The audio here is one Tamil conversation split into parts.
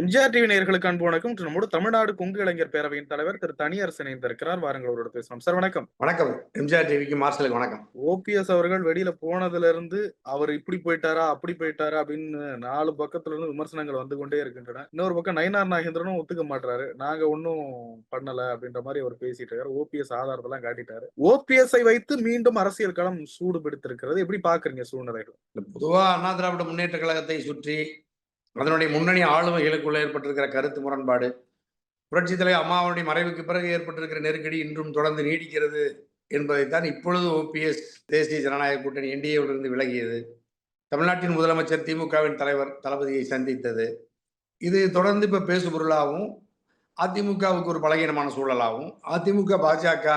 எம்ஜிஆர் டிவி நேயர்களுக்கு அன்பு வணக்கம். நம்மோடு தமிழ்நாடு கொங்கு இளைஞர் பேரவையின் தலைவர் திரு தனியரசன் இணைந்திருக்கிறார். வாருங்கள் அவரோட பேசலாம் சார் வணக்கம். வணக்கம். எம்ஜிஆர் டிவிக்கு மார்ஷலுக்கு வணக்கம். ஓபிஎஸ் அவர்கள் வெளியில போனதுல இருந்து அவர் இப்படி போயிட்டாரா அப்படி போயிட்டாரா அப்படின்னு நாலு பக்கத்துல இருந்து விமர்சனங்கள் வந்து கொண்டே இருக்கின்றன. இன்னொரு பக்கம் நயினார் நாகேந்திரனும் ஒத்துக்க மாட்டாரு நாங்க ஒன்னும் பண்ணல அப்படின்ற மாதிரி அவர் பேசிட்டு இருக்காரு. ஓபிஎஸ் ஆதாரத்தெல்லாம் காட்டிட்டாரு. ஓபிஎஸ்ஐ வைத்து மீண்டும் அரசியல் களம் சூடு பிடித்திருக்கிறது எப்படி பாக்குறீங்க சூழ்நிலைகள்? பொதுவா அண்ணா திராவிட முன்னேற்ற கழகத்தை சுற்றி அதனுடைய முன்னணி ஆளுமைகளுக்குள்ள ஏற்பட்டிருக்கிற கருத்து முரண்பாடு. புரட்சி தலைவர் அம்மாவுடைய மறைவுக்கு பிறகு ஏற்பட்டிருக்கிற நெருக்கடி இன்றும் தொடர்ந்து நீடிக்கிறது என்பதைத்தான் இப்பொழுது ஓபிஎஸ் தேசிய ஜனநாயக கூட்டணி என்டிஏவிலிருந்து விலகியது. தமிழ்நாட்டின் முதலமைச்சர் திமுகவின் தலைவர் தளபதியை சந்தித்தது. இது தொடர்ந்து இப்போ பேசுபொருளாகவும் அதிமுகவுக்கு ஒரு பலகீனமான சூழலாகவும் அதிமுக பாஜக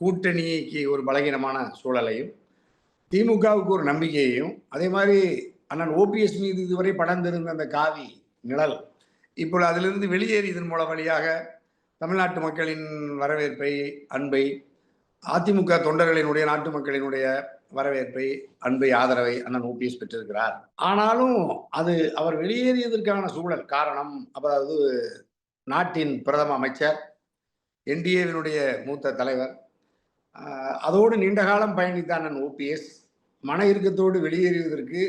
கூட்டணிக்கு ஒரு பலகீனமான சூழலையும் திமுகவுக்கு ஒரு நம்பிக்கையையும் அதே மாதிரி அண்ணன் ஓபிஎஸ் மீது இதுவரை படர்ந்திருந்த அந்த காவி நிழல் இப்பொழுது அதிலிருந்து வெளியேறி இதன் மூலம் வழியாக தமிழ்நாட்டு மக்களின் வரவேற்பை அன்பை அதிமுக தொண்டர்களினுடைய நாட்டு மக்களினுடைய வரவேற்பை அன்பை ஆதரவை அண்ணன் ஓபிஎஸ் பெற்றிருக்கிறார். ஆனாலும் அது அவர் வெளியேறியதற்கான சூழல் காரணம் அதாவது நாட்டின் பிரதம அமைச்சர் என்டிஏவினுடைய மூத்த தலைவர் அதோடு நீண்ட காலம் பயணித்த அண்ணன் ஓபிஎஸ் மன இறுக்கத்தோடு வெளியேறுவதற்கு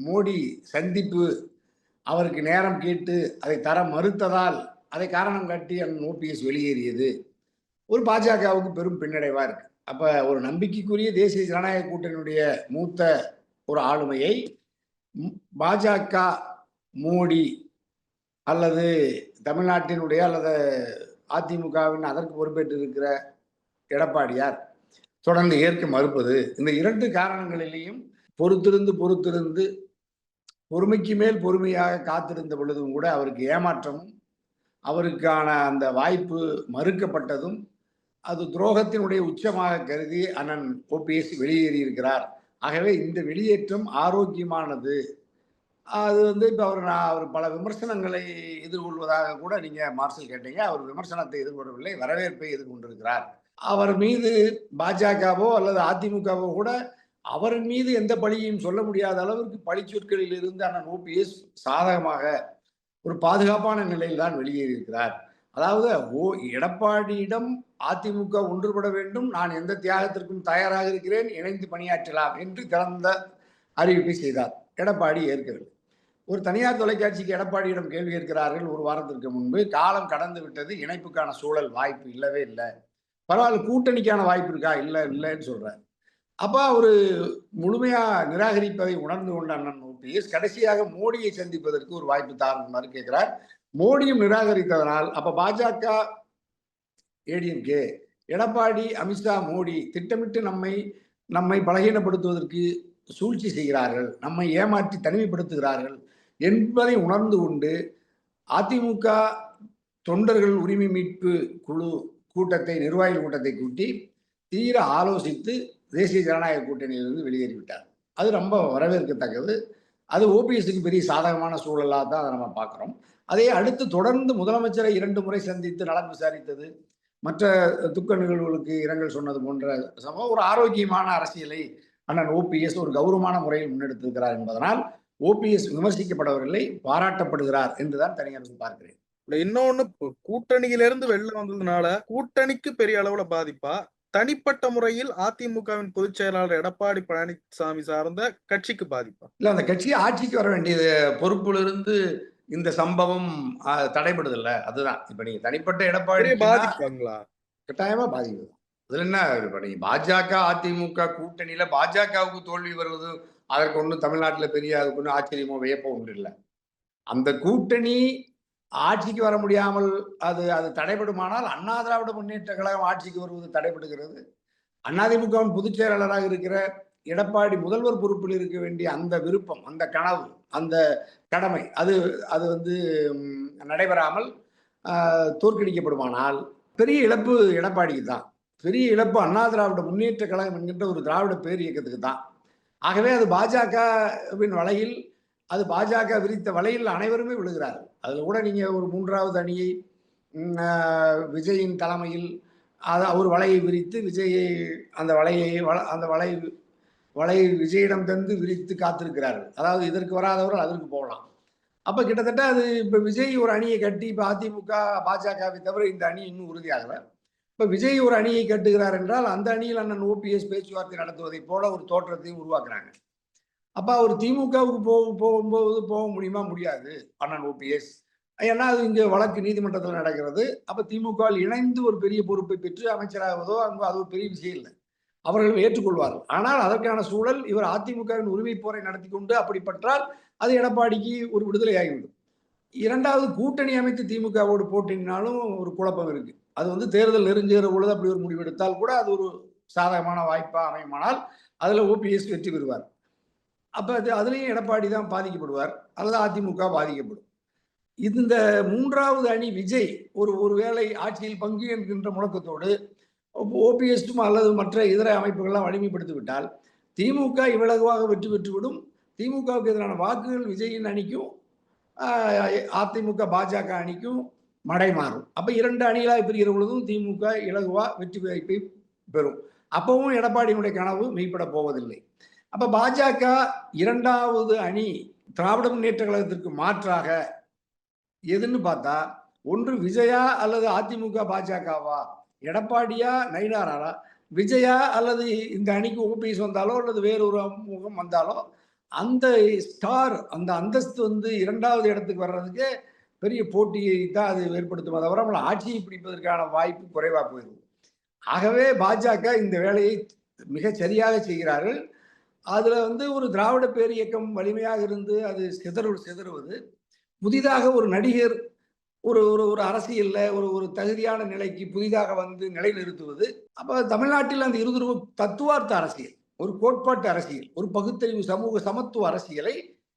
மோடி சந்திப்பு அவருக்கு நேரம் கேட்டு அதை தர மறுத்ததால் அதை காரணம் காட்டி அண்ணன் ஓபிஎஸ் வெளியேறியது. ஒரு பாஜகவுக்கு பெரும் பின்னடைவாக இருக்கு. அப்போ ஒரு நம்பிக்கைக்குரிய தேசிய ஜனநாயக கூட்டணியுடைய மூத்த ஒரு ஆளுமையை பாஜக மோடி அல்லது தமிழ்நாட்டினுடைய அல்லது அதிமுகவின் அதற்கு பொறுப்பேற்று இருக்கிற எடப்பாடியார் தொடர்ந்து ஏற்க மறுப்பது. இந்த இரண்டு காரணங்களிலேயும் பொறுத்திருந்து பொறுத்திருந்து பொறுமைக்கு மேல் பொறுமையாக காத்திருந்த பொழுதும் கூட அவருக்கு ஏமாற்றமும் அவருக்கான அந்த வாய்ப்பு மறுக்கப்பட்டதும் அது துரோகத்தினுடைய உச்சமாக கருதி அண்ணன் ஓபிஎஸ் வெளியேறியிருக்கிறார். ஆகவே இந்த வெளியேற்றம் ஆரோக்கியமானது. அது வந்து இப்போ அவர் நான் அவர் பல விமர்சனங்களை எதிர்கொள்வதாக கூட நீங்கள் மார்சல் கேட்டீங்க. அவர் விமர்சனத்தை எதிர்கொள்ளவில்லை வரவேற்பை எதிர்கொண்டிருக்கிறார். அவர் மீது பாஜகவோ அல்லது அதிமுகவோ கூட அவர் மீது எந்த பழியையும் சொல்ல முடியாத அளவிற்கு பழிச்சொற்களில் இருந்து அண்ணன் ஓபிஎஸ் சாதகமாக ஒரு பாதுகாப்பான நிலையில் தான் வெளியேறியிருக்கிறார். அதாவது ஓ எடப்பாடியிடம் அதிமுக ஒன்றுபட வேண்டும் நான் எந்த தியாகத்திற்கும் தயாராக இருக்கிறேன் இணைந்து பணியாற்றலாம் என்று திறந்த அறிவிப்பை செய்தார். எடப்பாடி ஏற்கவில்லை. ஒரு தனியார் தொலைக்காட்சிக்கு எடப்பாடியிடம் கேள்வி கேட்கிறார்கள் ஒரு வாரத்திற்கு முன்பு. காலம் கடந்து விட்டது இணைப்புக்கான சூழல் வாய்ப்பு இல்லவே இல்லை. பரவாயில்ல கூட்டணிக்கான வாய்ப்பு இருக்கா? இல்லை இல்லைன்னு சொல்றாரு. அப்போ அவர் முழுமையாக நிராகரிப்பதை உணர்ந்து கொண்ட அண்ணன் ஓபிஎஸ் கடைசியாக மோடியை சந்திப்பதற்கு ஒரு வாய்ப்பு தாருமாறு கேட்கிறார். மோடியும் நிராகரித்ததனால் அப்போ பாஜக ஏடிஎம்கே எடப்பாடி அமித்ஷா மோடி திட்டமிட்டு நம்மை நம்மை பலகீனப்படுத்துவதற்கு சூழ்ச்சி செய்கிறார்கள் நம்மை ஏமாற்றி தனிமைப்படுத்துகிறார்கள் என்பதை உணர்ந்து கொண்டு அதிமுக தொண்டர்கள் உரிமை மீட்பு குழு கூட்டத்தை நிர்வாகிகள் கூட்டத்தை கூட்டி தீர ஆலோசித்து தேசிய ஜனநாயக கூட்டணியிலிருந்து வெளியேறிவிட்டார். அது ரொம்ப வரவேற்கத்தக்கது. அது ஓபிஎஸ்க்கு பெரிய சாதகமான சூழலாக தான் அதை நம்ம பார்க்குறோம். அதே அடுத்து தொடர்ந்து முதலமைச்சரை இரண்டு முறை சந்தித்து நலம் விசாரித்தது மற்ற துக்க நிகழ்வுகளுக்கு இரங்கல் சொன்னது போன்ற சம ஒரு ஆரோக்கியமான அரசியலை அண்ணன் ஓபிஎஸ் ஒரு கௌரவமான முறையில் முன்னெடுத்திருக்கிறார் என்பதனால் ஓபிஎஸ் விமர்சிக்கப்படவில்லை பாராட்டப்படுகிறார் என்றுதான் தனியார் பார்க்கிறேன். இன்னொன்னு கூட்டணியிலிருந்து வெளில வந்ததுனால கூட்டணிக்கு பெரிய அளவுல பாதிப்பா? தனிப்பட்ட முறையில் அதிமுகவின் பொதுச் செயலாளர் எடப்பாடி பழனிசாமி சார்ந்த கட்சிக்கு பாதிப்பா? இல்ல அந்த கட்சி ஆட்சிக்கு வர வேண்டியது பொறுப்பிலிருந்து இந்த சம்பவம் ஆஹ், தடைபடுதில்ல. அதுதான். இப்ப நீங்க தனிப்பட்ட எடப்பாடி பாதிப்பாங்களா? கட்டாயமா பாதிக்குது அதுல என்ன இப்ப நீங்க பாஜக அதிமுக கூட்டணியில பாஜகவுக்கு தோல்வி வருவது அதற்கு ஒன்றும் தமிழ்நாட்டுல பெரிய அதுக்கு ஒன்றும் ஆச்சரியமோ வியப்போ ஒன்றும் இல்லை. அந்த கூட்டணி ஆட்சிக்கு வர முடியாமல் அது அது தடைபடுமானால் அண்ணா திராவிட முன்னேற்ற கழகம் ஆட்சிக்கு வருவது தடைபடுகிறது அதிமுகவின் பொதுச் செயலாளராக இருக்கிற எடப்பாடி முதல்வர் பொறுப்பில் இருக்க வேண்டிய அந்த விருப்பம் அந்த கனவு அந்த கடமை அது அது வந்து நடைபெறாமல் தோற்கடிக்கப்படுமானால் பெரிய இழப்பு எடப்பாடிக்கு தான். பெரிய இழப்பு அண்ணா திராவிட முன்னேற்ற கழகம் என்கின்ற ஒரு திராவிட பேர் இயக்கத்துக்கு தான். ஆகவே அது பாஜகவின் வலையில் அது பாஜக விரித்த வலையில் அனைவருமே விழுகிறார்கள். அதில் கூட நீங்கள் ஒரு மூன்றாவது அணியை விஜயின் தலைமையில் அதை அவர் வலையை விரித்து விஜயை அந்த வலையை வள அந்த வலை வலையை விஜயிடம் தந்து விரித்து காத்திருக்கிறார்கள். அதாவது இதற்கு வராதவர்கள் அதற்கு போகலாம். அப்போ கிட்டத்தட்ட அது இப்போ விஜய் ஒரு அணியை கட்டி இப்போ அதிமுக பாஜகவை தவிர இந்த அணி இன்னும் உறுதியாகலை. இப்போ விஜய் ஒரு அணியை கட்டுகிறார் என்றால் அந்த அணியில் அண்ணன் ஓபிஎஸ் பேச்சுவார்த்தை நடத்துவதைப் போல ஒரு தோற்றத்தையும் உருவாக்குறாங்க. அப்ப அவர் திமுகவுக்கு போக போகும்போது போக முடியுமா? முடியாது. அண்ணன் ஓபிஎஸ் ஏன்னா அது இங்கே வழக்கு நீதிமன்றத்தில் நடக்கிறது. அப்போ திமுகவில் இணைந்து ஒரு பெரிய பொறுப்பை பெற்று அமைச்சராகுவதோ அங்கே அது ஒரு பெரிய விஷயம் இல்லை. அவர்கள் ஏற்றுக்கொள்வார்கள். ஆனால் அதற்கான சூழல் இவர் அதிமுகவின் உரிமை போரை நடத்தி கொண்டு அப்படிப்பட்டால் அது எடப்பாடிக்கு ஒரு விடுதலை ஆகிவிடும். இரண்டாவது கூட்டணி அமைத்து திமுகவோடு போட்டினாலும் ஒரு குழப்பம் இருக்கு. அது வந்து தேர்தல் நெருங்குகிற பொழுது அப்படி ஒரு முடிவெடுத்தால் கூட அது ஒரு சாதகமான வாய்ப்பாக அமையுமானால் அதில் ஓபிஎஸ் வெற்றி பெறுவார். அப்போ அது அதுலேயும் எடப்பாடி தான் பாதிக்கப்படுவார். அல்லது அதிமுக பாதிக்கப்படும். இந்த மூன்றாவது அணி விஜய் ஒரு ஒருவேளை ஆட்சியில் பங்கு என்கின்ற முழக்கத்தோடு ஓபிஎஸ்டும் அல்லது மற்ற இதர அமைப்புகள்லாம் வலிமைப்படுத்தி விட்டால் திமுக இவ்வளவாக வெற்றி பெற்றுவிடும். திமுகவுக்கு எதிரான வாக்குகள் விஜயின் அணிக்கும் அதிமுக பாஜக அணிக்கும் மடை மாறும். அப்போ இரண்டு அணிகளாக பிரிகிற பொழுதும் திமுக இலகுவா வெற்றி வாய்ப்பை பெறும். அப்பவும் எடப்பாடியினுடைய கனவு மெய்ப்பட போவதில்லை. அப்ப பாஜக இரண்டாவது அணி திராவிட முன்னேற்ற கழகத்திற்கு மாற்றாக எதுன்னு பார்த்தா ஒன்று விஜயா அல்லது அதிமுக பாஜகவா? எடப்பாடியா நயினாரா விஜயா அல்லது இந்த அணிக்கு ஓபிஎஸ் வந்தாலோ அல்லது வேறொரு முகம் வந்தாலோ அந்த ஸ்டார் அந்த அந்தஸ்து வந்து இரண்டாவது இடத்துக்கு வர்றதுக்கு பெரிய போட்டியை தான் அது ஏற்படுத்தும். தவிர நம்மளை ஆட்சியை பிடிப்பதற்கான வாய்ப்பு குறைவாக போயிடும். ஆகவே பாஜக இந்த வேலையை மிக சரியாக செய்கிறார்கள். அதில் வந்து ஒரு திராவிட பேர் இயக்கம் வலிமையாக இருந்து அது சிதறு சிதறுவது. புதிதாக ஒரு நடிகர் ஒரு ஒரு ஒரு அரசியலில் ஒரு ஒரு தகுதியான நிலைக்கு புதிதாக வந்து நிலைநிறுத்துவது அப்போ தமிழ்நாட்டில் அந்த இருதுருவ தத்துவார்த்த அரசியல் ஒரு கோட்பாட்டு அரசியல் ஒரு பகுத்தறிவு சமூக சமத்துவ அரசியலை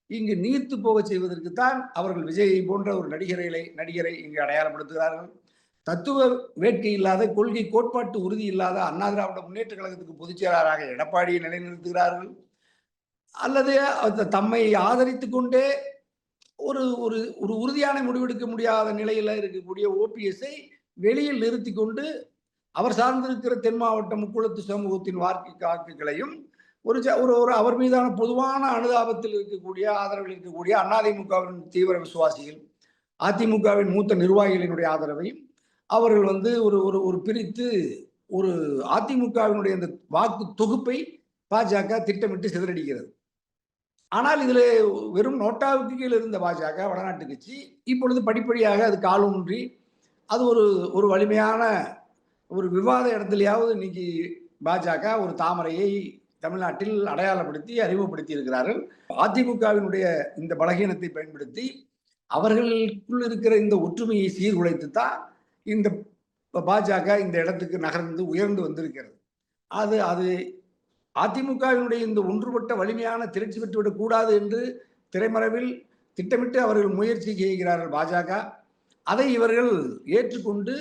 இங்கு நீர்த்து போக செய்வதற்கு தான் அவர்கள் விஜயை போன்ற ஒரு நடிகரை நடிகரை இங்கு அடையாளப்படுத்துகிறார்கள். தத்துவ வேட்கை இல்லாத கொள்கை கோட்பாட்டு உறுதி இல்லாத அண்ணா திராவிட முன்னேற்ற கழகத்துக்கு பொதுச்செயலாளராக எடப்பாடியை நிலைநிறுத்துகிறார்கள். அல்லது தம்மை ஆதரித்து கொண்டே ஒரு ஒரு ஒரு உறுதியான முடிவெடுக்க முடியாத நிலையில் இருக்கக்கூடிய ஓபிஎஸ்ஐ வெளியில் நிறுத்தி கொண்டு அவர் சார்ந்திருக்கிற தென் மாவட்ட முக்குளத்து சமூகத்தின் வார்க்கை வாக்குகளையும் ஒரு ஒரு ஒரு அவர் மீதான பொதுவான அனுதாபத்தில் இருக்கக்கூடிய ஆதரவில் இருக்கக்கூடிய அதிமுகவின் தீவிர விசுவாசிகள் அதிமுகவின் மூத்த நிர்வாகிகளினுடைய ஆதரவையும் அவர்கள் வந்து ஒரு ஒரு ஒரு பிரித்து ஒரு அதிமுகவினுடைய அந்த வாக்கு தொகுப்பை பாஜக திட்டமிட்டு சிதறடிக்கிறது. ஆனால் இதில் வெறும் நோட்டாவுக்கு கீழே இருந்த பாஜக வடநாட்டு கட்சி இப்பொழுது படிப்படியாக அது காலூன்றி அது ஒரு ஒரு வலிமையான ஒரு விவாத இடத்துலையாவது இன்னைக்கு பாஜக ஒரு தாமரையை தமிழ்நாட்டில் அடையாளப்படுத்தி அறிமுகப்படுத்தி இருக்கிறார்கள் அதிமுகவினுடைய இந்த பலகீனத்தை பயன்படுத்தி அவர்களுக்குள் இருக்கிற இந்த ஒற்றுமையை சீர்குலைத்து தான் இந்த பாஜக இந்த இடத்துக்கு நகர்ந்து உயர்ந்து வந்திருக்கிறது. அது அது அதிமுகவினுடைய இந்த ஒன்றுபட்ட வலிமையான திரைச்சி பெற்றுவிடக்கூடாது என்று திரைமறைவில் திட்டமிட்டு அவர்கள் முயற்சி செய்கிறார்கள் பாஜக. அதை இவர்கள் ஏற்றுக்கொண்டு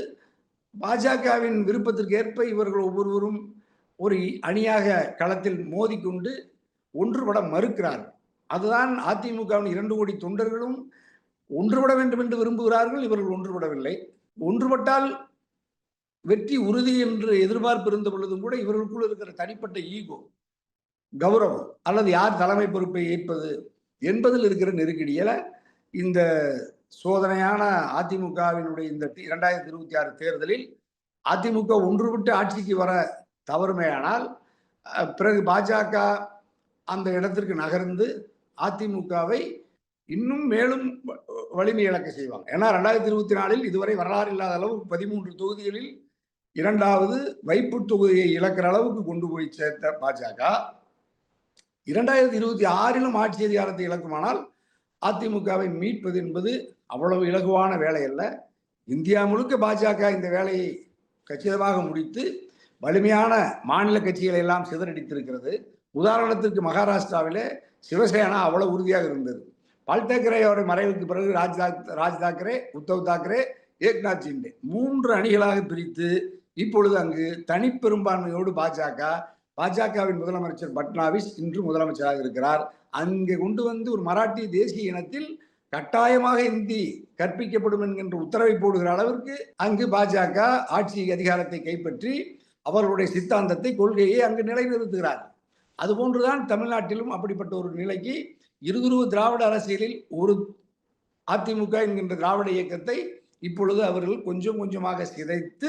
பாஜகவின் விருப்பத்திற்கு ஏற்ப இவர்கள் ஒவ்வொருவரும் ஒரு அணியாக களத்தில் மோதிக்கொண்டு ஒன்றுபட மறுக்கிறார்கள் அதுதான் அதிமுகவின் இரண்டு கோடி தொண்டர்களும் ஒன்றுபட வேண்டும் என்று விரும்புகிறார்கள் இவர்கள் ஒன்றுபடவில்லை. ஒன்றுபட்டால் வெற்றி உறுதி என்று எதிர்பார்ப்பு இருந்த பொழுதும் கூட இவர்களுக்குள் இருக்கிற தனிப்பட்ட ஈகோ கௌரவம் அல்லது யார் தலைமை பொறுப்பை ஏற்பது என்பதில் இருக்கிற நெருக்கடியில இந்த சோதனையான அதிமுகவினுடைய இந்த இரண்டாயிரத்தி இருபத்தி ஆறு தேர்தலில் அதிமுக ஒன்றுபட்டு ஆட்சிக்கு வர தவறுமையானால் பிறகு பாஜக அந்த இடத்திற்கு நகர்ந்து அதிமுகவை இன்னும் மேலும் வலிமை இழக்க செய்வாங்க. ஏன்னா ரெண்டாயிரத்தி இருபத்தி நாலில் இதுவரை வரலாறு இல்லாத அளவு பதிமூன்று தொகுதிகளில் இரண்டாவது வைப்பு தொகுதியை இழக்கிற அளவுக்கு கொண்டு போய் சேர்த்த பாஜக. இரண்டாயிரத்தி இருபத்தி ஆறிலும் ஆட்சி அதிகாரத்தை இழக்குமானால் அதிமுகவை மீட்பது என்பது அவ்வளவு இலகுவான வேலை அல்ல. இந்தியா முழுக்க பாஜக இந்த வேலையை கச்சிதமாக முடித்து வலிமையான மாநில கட்சிகளை எல்லாம் சிதறடித்திருக்கிறது. உதாரணத்திற்கு மகாராஷ்டிராவிலே சிவசேனா அவ்வளவு உறுதியாக இருந்தது. பால் தாக்கரேயோட மறைவுக்கு பிறகு ராஜ் ராஜ் தாக்கரே உத்தவ் தாக்கரே ஏக்நாத் சிண்டே மூன்று அணிகளாக பிரித்து இப்பொழுது அங்கு தனிப்பெரும்பான்மையோடு பாஜக பாஜகவின் முதலமைச்சர் பட்னாவிஸ் இன்று முதலமைச்சராக இருக்கிறார். அங்கே கொண்டு வந்து ஒரு மராட்டிய தேசிய இனத்தில் கட்டாயமாக இந்தி கற்பிக்கப்படும் என்கின்ற உத்தரவை போடுகிற அளவிற்கு அங்கு பாஜக ஆட்சி அதிகாரத்தை கைப்பற்றி அவர்களுடைய சித்தாந்தத்தை கொள்கையை அங்கு நிலைநிறுத்துகிறார். அதுபோன்றுதான் தமிழ்நாட்டிலும் அப்படிப்பட்ட ஒரு நிலைக்கு இருதுருவ திராவிட அரசியலில் ஒரு அதிமுக என்கின்ற திராவிட இயக்கத்தை இப்பொழுது அவர்கள் கொஞ்சம் கொஞ்சமாக சிதைத்து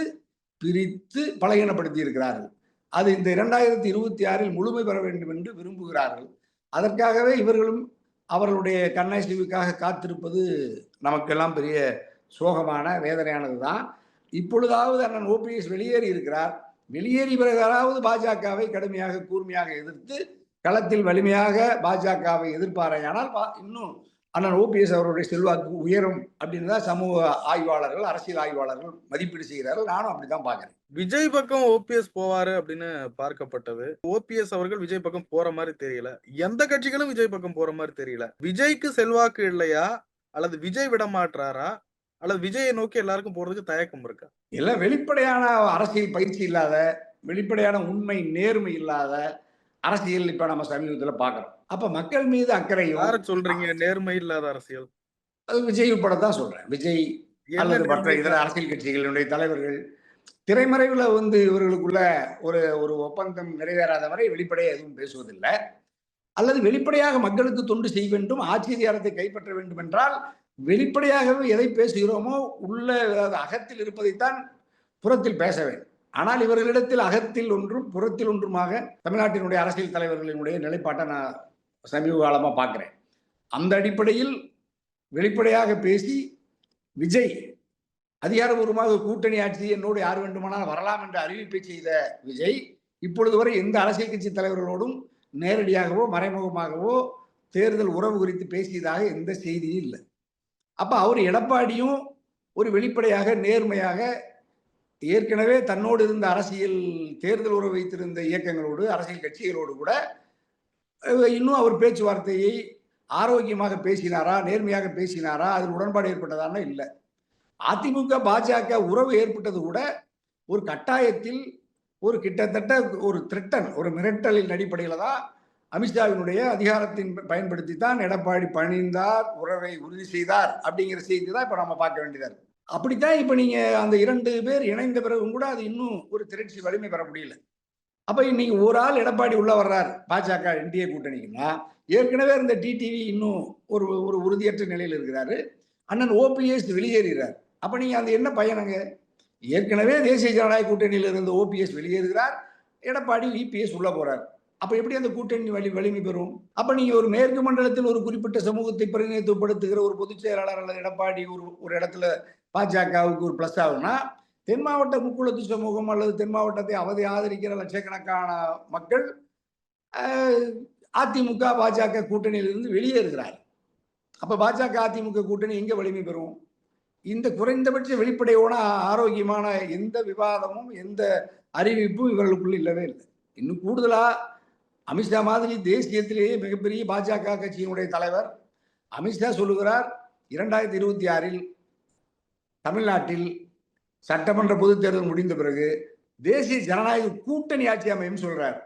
பிரித்து பலகீனப்படுத்தி இருக்கிறார்கள் அது இந்த இரண்டாயிரத்தி இருபத்தி ஆறில் முழுமை பெற வேண்டும் என்று விரும்புகிறார்கள். அதற்காகவே இவர்களும் அவர்களுடைய கண்ணாசிவுக்காக காத்திருப்பது நமக்கெல்லாம் பெரிய சோகமான வேதனையானது தான். இப்பொழுதாவது அண்ணன் ஓபிஎஸ் வெளியேறி இருக்கிறார் வெளியேறி பிறகாவது பாஜகவை கடுமையாக கூர்மையாக எதிர்த்து களத்தில் வலிமையாக பாஜகவை எதிர்ப்பாரையானால் இன்னும் அண்ணன் ஓபிஎஸ் அவருடைய செல்வாக்கு உயரும் அப்படின்னு தான் சமூக ஆய்வாளர்கள் அரசியல் ஆய்வாளர்கள் மதிப்பீடு செய்கிறார்கள். நானும் அப்படிதான் பார்க்கிறேன். விஜய் பக்கம் ஓபிஎஸ் போவாரு அப்படின்னு பார்க்கப்பட்டது. ஓபிஎஸ் அவர்கள் விஜய் பக்கம் போற மாதிரி தெரியல. எந்த கட்சிகளும் விஜய் பக்கம் போற மாதிரி தெரியல. விஜய்க்கு செல்வாக்கு இல்லையா? அல்லது விஜய் விட மாட்டாரா? அல்லது விஜயை நோக்கி எல்லாருக்கும் போறதுக்கு தயக்கம் இருக்கா? எல்லாம் வெளிப்படையான அரசியல் பயிற்சி இல்லாத வெளிப்படையான உண்மை நேர்மை இல்லாத அரசியல் இப்ப நம்ம சமீபத்தில் பார்க்கிறோம். அப்ப மக்கள் மீது அக்கறையும் யார சொல்றீங்க? நேர்மை இல்லாத அரசியல். அது விஜய் உட்பட தான் சொல்றேன். விஜய் அல்லது மற்ற இதர அரசியல் கட்சிகளுடைய தலைவர்கள் திரைமறைவுல வந்து இவர்களுக்குள்ள ஒரு ஒரு ஒப்பந்தம் நிறைவேறாத வரை வெளிப்படையா எதுவும் பேசுவதில்லை. அல்லது வெளிப்படையாக மக்களுக்கு தொண்டு செய்ய வேண்டும் ஆட்சி அதிகாரத்தை கைப்பற்ற வேண்டும் என்றால் வெளிப்படையாகவே எதை பேசுகிறோமோ உள்ள அகத்தில் இருப்பதைத்தான் புறத்தில் பேச வேண்டும். ஆனால் இவர்களிடத்தில் அகத்தில் ஒன்றும் புறத்தில் ஒன்றுமாக தமிழ்நாட்டினுடைய அரசியல் தலைவர்களினுடைய நிலைப்பாட்டை நான் சமீப காலமாக பார்க்குறேன். அந்த அடிப்படையில் வெளிப்படையாக பேசி விஜய் அதிகாரபூர்வமாக கூட்டணி ஆட்சி என்னோடு யார் வேண்டுமானால் வரலாம் என்று அறிவிப்பை செய்த விஜய் இப்பொழுது வரை எந்த அரசியல் கட்சி தலைவர்களோடும் நேரடியாகவோ மறைமுகமாகவோ தேர்தல் உறவு குறித்து பேசியதாக எந்த செய்தியும் இல்லை. அப்போ அவர் எடப்பாடியும் ஒரு வெளிப்படையாக நேர்மையாக ஏற்கனவே தன்னோடு இருந்த அரசியல் தேர்தல் உறவு வைத்திருந்த இயக்கங்களோடு அரசியல் கட்சிகளோடு கூட இன்னும் அவர் பேச்சுவார்த்தையை ஆரோக்கியமாக பேசினாரா நேர்மையாக பேசினாரா அதில் உடன்பாடு ஏற்பட்டதானா இல்லை. அதிமுக பாஜக உறவு ஏற்பட்டது கூட ஒரு கட்டாயத்தில் ஒரு கிட்டத்தட்ட ஒரு திரட்டன் ஒரு மிரட்டலின் அடிப்படையில் தான் அமித்ஷாவினுடைய அதிகாரத்தின் பயன்படுத்தி தான் எடப்பாடி பணிந்தார் உறவை உறுதி செய்தார் அப்படிங்கிற செய்தி தான் இப்போ நம்ம பார்க்க வேண்டியதாக இருக்கு. அப்படித்தான் இப்போ நீங்க அந்த இரண்டு பேர் இணைந்த பிறகும் கூட அது இன்னும் ஒரு திரட்சி வலிமை பெற முடியல. அப்ப இன்னைக்கு ஒரு ஆள் எடப்பாடி உள்ள வர்றார் பாஜக என்டிஏ கூட்டணிக்குன்னா. ஏற்கனவே இருந்த டிடிவி இன்னும் ஒரு ஒரு உறுதியற்ற நிலையில் இருக்கிறாரு. அண்ணன் ஓபிஎஸ் வெளியேறுகிறார். அப்ப நீங்க அந்த என்ன பயனுங்க ஏற்கனவே தேசிய ஜனநாயக கூட்டணியில் இருந்த ஓபிஎஸ் வெளியேறுகிறார். எடப்பாடி இபிஎஸ் உள்ள போகிறார் அப்ப எப்படி அந்த கூட்டணி வலி வலிமை பெறும்? அப்ப நீங்க ஒரு மேற்கு மண்டலத்தில் ஒரு குறிப்பிட்ட சமூகத்தை பிரதிநிதித்துவப்படுத்துகிற ஒரு பொதுச் செயலாளர் அல்லது எடப்பாடி ஒரு ஒரு இடத்துல பாஜகவுக்கு ஒரு பிளஸ் ஆகும்னா தென் மாவட்ட முக்குளத்து சமூகம் அல்லது தென் மாவட்டத்தை அவதி ஆதரிக்கிற லட்சக்கணக்கான மக்கள் அதிமுக பாஜக கூட்டணியிலிருந்து வெளியேறுகிறார் அப்ப பாஜக அதிமுக கூட்டணி எங்க வலிமை பெறும்? இந்த குறைந்தபட்ச வெளிப்படையோட ஆரோக்கியமான எந்த விவாதமும் எந்த அறிவிப்பும் இவர்களுக்குள்ள இல்லவே இல்லை. இன்னும் கூடுதலாக அமித்ஷா மாதிரி தேசியத்திலேயே மிகப்பெரிய பாஜக கட்சியினுடைய தலைவர் அமித்ஷா சொல்லுகிறார் இரண்டாயிரத்தி இருபத்தி ஆறில் தமிழ்நாட்டில் சட்டமன்ற பொதுத் தேர்தல் முடிந்த பிறகு தேசிய ஜனநாயக கூட்டணி ஆட்சி அமையும் சொல்றார்.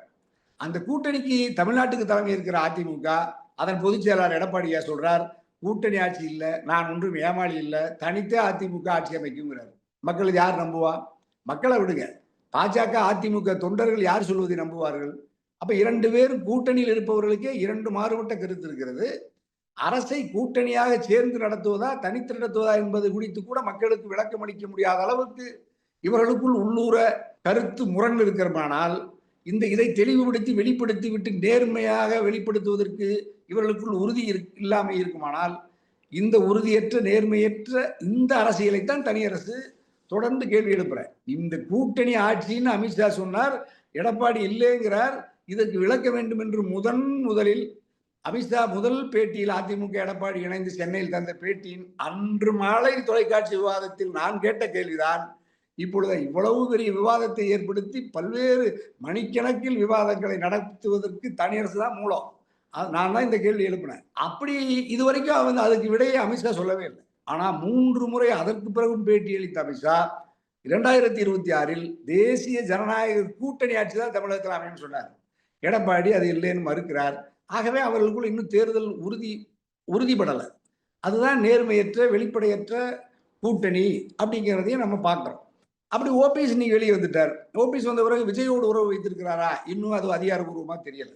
அந்த கூட்டணிக்கு தமிழ்நாட்டுக்கு தலைமை இருக்கிற அதிமுக அதன் பொதுச் செயலாளர் எடப்பாடியா சொல்றார் கூட்டணி ஆட்சி இல்லை நான் ஒன்றும் ஏமாளி இல்லை தனித்தே அதிமுக ஆட்சி அமைக்குங்கிறார் மக்கள் யார் நம்புவா? மக்களை விடுங்க. பாஜக அதிமுக தொண்டர்கள் யார் சொல்வதை நம்புவார்கள்? அப்ப இரண்டு பேரும் கூட்டணியில் இருப்பவர்களுக்கே இரண்டு மாறுபட்ட கருத்து இருக்கிறது. அரசை கூட்டணியாக சேர்ந்து நடத்துவதா தனித்து நடத்துவதா என்பது குறித்து கூட மக்களுக்கு விளக்கம் அளிக்க முடியாத அளவுக்கு இவர்களுக்குள் உள்ளூர கருத்து முரண் இருக்கிறமானால் இந்த இதை தெளிவுபடுத்தி வெளிப்படுத்தி விட்டு நேர்மையாக வெளிப்படுத்துவதற்கு இவர்களுக்குள் உறுதி இல்லாமல் இருக்குமானால் இந்த உறுதியற்ற நேர்மையற்ற இந்த அரசியலைத்தான் தனி அரசு தொடர்ந்து கேள்வி எழுப்புற. இந்த கூட்டணி ஆட்சின்னு அமித்ஷா சொன்னார் எடப்பாடி இல்லைங்கிறார் இதற்கு விளக்க வேண்டும் என்று முதன் முதலில் அமித்ஷா முதல் பேட்டியில் அதிமுக எடப்பாடி இணைந்து சென்னையில் தந்த பேட்டியின் அன்று மாலை தொலைக்காட்சி விவாதத்தில் நான் கேட்ட கேள்விதான். இப்பொழுது இவ்வளவு பெரிய விவாதத்தை ஏற்படுத்தி பல்வேறு மணிக்கணக்கில் விவாதங்களை நடத்துவதற்கு தனி அரசு தான் மூலம். அது நான் தான் இந்த கேள்வி எழுப்பினேன். அப்படி இதுவரைக்கும் வந்து அதுக்கு விடையே அமித்ஷா சொல்லவே இல்லை. ஆனால் மூன்று முறை அதற்கு பிறகும் பேட்டி அளித்த அமித்ஷா இரண்டாயிரத்தி இருபத்தி ஆறில் தேசிய ஜனநாயக கூட்டணி ஆட்சி தான் தமிழகத்தில் அமையும் சொன்னார். எடப்பாடி அது இல்லைன்னு மறுக்கிறார். ஆகவே அவர்களுக்குள் இன்னும் தேர்தல் உறுதி உறுதிப்படலை. அதுதான் நேர்மையற்ற வெளிப்படையற்ற கூட்டணி அப்படிங்கிறதையும் நம்ம பார்க்குறோம். அப்படி ஓபிஎஸ் இன்னைக்கு வெளியே வந்துட்டார். ஓபிஎஸ் வந்த பிறகு விஜயோடு உறவு வைத்திருக்கிறாரா? இன்னும் அது அதிகாரபூர்வமாக தெரியல.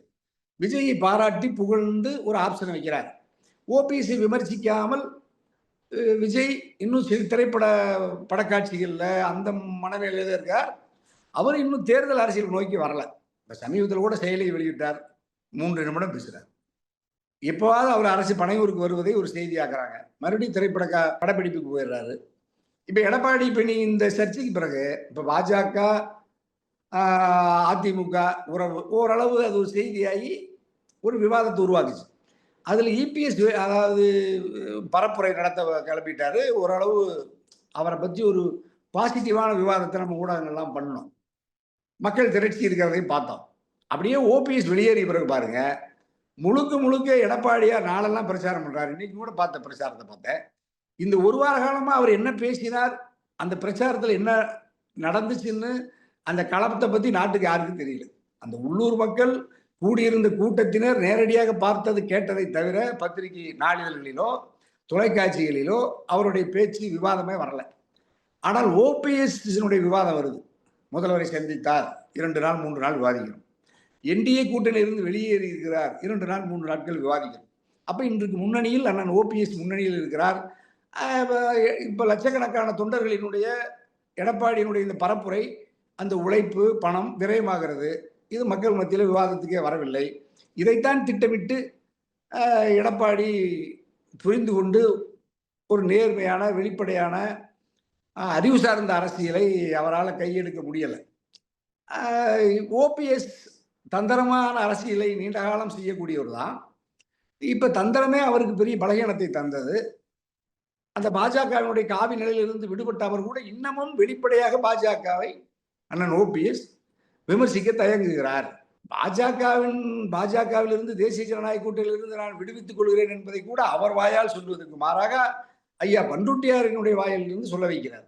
விஜயை பாராட்டி புகழ்ந்து ஒரு ஆப்ஷன் வைக்கிறார். ஓபிஎஸ்ஸை விமர்சிக்காமல் விஜய் இன்னும் சிறு திரைப்பட படக்காட்சிகளில் அந்த மனநிலையில் இருக்கார். அவர் இன்னும் தேர்தல் அரசியல் நோக்கி வரலை. இப்போ சமீபத்தில் கூட செயலை வெளியிட்டார். மூன்று நிமிடம் பேசுகிறார் எப்போவாவது அவர் அரசு பனையூருக்கு வருவதை ஒரு செய்தியாக்குறாங்க மறுபடியும் திரைப்பட படப்பிடிப்புக்கு போயிடுறாரு. இப்போ எடப்பாடி இப்போ நீ இந்த சர்ச்சைக்கு பிறகு இப்போ பாஜக அதிமுக உறவு ஓரளவு அது ஒரு செய்தியாகி ஒரு விவாதத்தை உருவாக்குச்சு. அதில் இபிஎஸ் அதாவது பரப்புரை நடத்த கிளப்பிட்டாரு ஓரளவு அவரை பற்றி ஒரு பாசிட்டிவான விவாதத்தை நம்ம ஊடகங்கள்லாம் பண்ணணும். மக்கள் திரட்சி இருக்கிறதையும் பார்த்தோம். அப்படியே ஓபிஎஸ் வெளியேறிய பிறகு பாருங்க முழுக்க முழுக்க எடப்பாடியார் நாளெல்லாம் பிரச்சாரம் பண்றாரு. இன்னைக்கு கூட பார்த்த பிரச்சாரத்தை பார்த்தேன். இந்த ஒரு வார காலமா அவர் என்ன பேசினார் அந்த பிரச்சாரத்தில் என்ன நடந்துச்சுன்னு அந்த கலப்பத்தை பத்தி நாட்டுக்கு யாருக்கும் தெரியல. அந்த உள்ளூர் மக்கள் கூடியிருந்த கூட்டத்தினர் நேரடியாக பார்த்தது கேட்டதை தவிர பத்திரிகை நாளிதழ்களிலோ தொலைக்காட்சிகளிலோ அவருடைய பேச்சு விவாதமே வரல. ஆனால் ஓபிஎஸ் விவாதம் வருது. முதல்வரை சந்தித்தார். இரண்டு நாள் மூன்று நாள் விவாதிக்கிறோம். என்டிஏ கூட்டணியிலிருந்து வெளியேறி இருக்கிறார் இரண்டு நாள் மூன்று நாட்கள் விவாதிக்கிறோம். அப்போ இன்றைக்கு முன்னணியில் அண்ணன் ஓபிஎஸ் முன்னணியில் இருக்கிறார். இப்போ லட்சக்கணக்கான தொண்டர்களினுடைய எடப்பாடியினுடைய இந்த பரப்புரை அந்த உழைப்பு பணம் விரயமாகிறது. இது மக்கள் மத்தியில் விவாதத்துக்கே வரவில்லை. இதைத்தான் திட்டமிட்டு எடப்பாடி புரிந்து கொண்டு ஒரு நேர்மையான வெளிப்படையான அறிவு சார்ந்த அரசியலை அவரால் கையெடுக்க முடியலை. ஓபிஎஸ் தந்திரமான அரசியலை நீண்ட காலம் செய்யக்கூடியவர் தான். இப்போ தந்திரமே அவருக்கு பெரிய பலகீனத்தை தந்தது. அந்த பாஜகவினுடைய காவி நிலையிலிருந்து விடுபட்ட அவர் கூட இன்னமும் வெளிப்படையாக பாஜகவை அண்ணன் ஓபிஎஸ் விமர்சிக்க தயங்குகிறார். பாஜகவின் பாஜகவிலிருந்து தேசிய ஜனநாயக கூட்டணியிலிருந்து நான் விடுவித்துக் கொள்கிறேன் என்பதை கூட அவர் வாயால் சொல்வதற்கு மாறாக ஐயா பண்ருட்டியாரினுடைய வாயிலிருந்து சொல்ல வைக்கிறார்.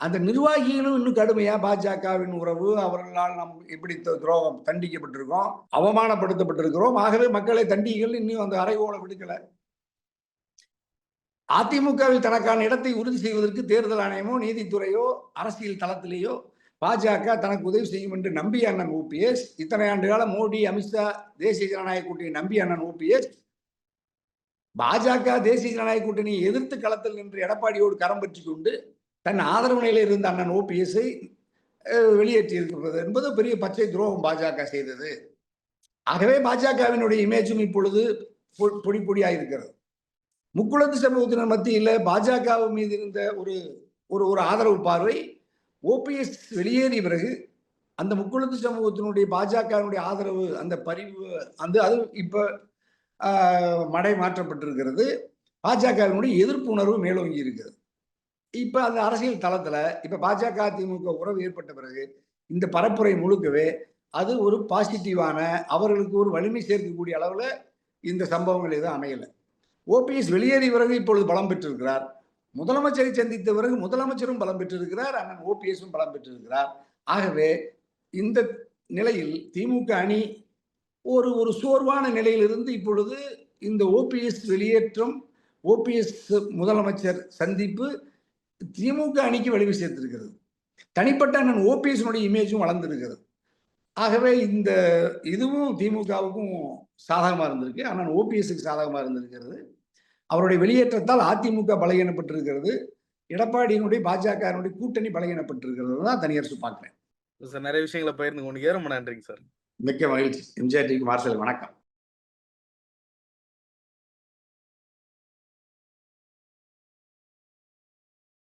அந்த நிர்வாகிகளும் இன்னும் கடுமையா பாஜகவின் உறவு அவர்களால் நாம் எப்படி த- துரோகம் தண்டிக்கப்பட்டிருக்கோம் அவமானப்படுத்தப்பட்டிருக்கிறோம். ஆகவே மக்களை தண்டிகள் இன்னும் அந்த அரைகோலை விடுக்கல. அதிமுகவில் தனக்கான இடத்தை உறுதி செய்வதற்கு தேர்தல் ஆணையமோ நீதித்துறையோ அரசியல் தளத்திலேயோ பாஜக தனக்கு உதவி செய்யும் என்று நம்பி அண்ணன் ஓபிஎஸ் இத்தனை ஆண்டு காலம் மோடி அமித்ஷா தேசிய ஜனநாயக கூட்டணி நம்பி அண்ணன் ஓபிஎஸ் பாஜக தேசிய ஜனநாயக கூட்டணியை எதிர்த்து களத்தில் நின்று எடப்பாடியோடு கரம் பற்றி கொண்டு தன் ஆதரவு நிலையில் இருந்த அண்ணன் ஓபிஎஸ்ஐ வெளியேற்றியிருக்கிறது என்பது பெரிய பச்சை துரோகம் பாஜக செய்தது. ஆகவே பாஜகவினுடைய இமேஜும் இப்பொழுது பொ- பொடி பொடியாக இருக்கிறது முக்குளத்து சமூகத்தினர் மத்தியில் பாஜக மீது இருந்த ஒரு ஒரு ஒரு ஆதரவு பார்வை ஓபிஎஸ் வெளியேறிய பிறகு அந்த முக்குளத்து சமூகத்தினுடைய பாஜகவினுடைய ஆதரவு அந்த பரிவு அந்த அது இப்போ மடை மாற்றப்பட்டிருக்கிறது. பாஜகவினுடைய எதிர்ப்பு உணர்வு மேலோங்கி இருக்கிறது. இப்போ அந்த அரசியல் தளத்தில் இப்போ பாஜக அதிமுக உறவு ஏற்பட்ட பிறகு இந்த பரப்புரை முழுக்கவே அது ஒரு பாசிட்டிவான அவர்களுக்கு ஒரு வலிமை சேர்க்கக்கூடிய அளவில் இந்த சம்பவங்கள் எதுவும் அமையலை. ஓபிஎஸ் வெளியேறிய பிறகு இப்பொழுது பலம் பெற்றிருக்கிறார். முதலமைச்சரை சந்தித்த பிறகு முதலமைச்சரும் பலம் பெற்றிருக்கிறார் அண்ணன் ஓபிஎஸும் பலம் பெற்றிருக்கிறார். ஆகவே இந்த நிலையில் திமுக அணி ஒரு ஒரு சோர்வான நிலையிலிருந்து இப்பொழுது இந்த ஓபிஎஸ் வெளியேற்றம் ஓபிஎஸ் முதலமைச்சர் சந்திப்பு திமுக அணிக்கு வலிவு சேர்த்திருக்கிறது. தனிப்பட்ட நான் ஓபிஎஸ்னுடைய இமேஜும் வளர்ந்துருக்கிறது. ஆகவே இந்த இதுவும் திமுகவுக்கும் சாதகமாக இருந்திருக்கு. ஆனால் ஓபிஎஸ்க்கு சாதகமாக இருந்திருக்கிறது. அவருடைய வெளியேற்றத்தால் அதிமுக பலகீனப்பட்டிருக்கிறது. எடப்பாடியினுடைய பாஜகவினுடைய கூட்டணி பலகீனப்பட்டிருக்கிறது தான் தனியரசு பார்க்குறேன். சார் நிறைய விஷயங்களை பகிர்ந்து கொண்டு ரொம்ப நன்றிங்க சார். மிக்க மகிழ்ச்சி. எம்ஜிஆர் டிக்கு மார்சல் வணக்கம்.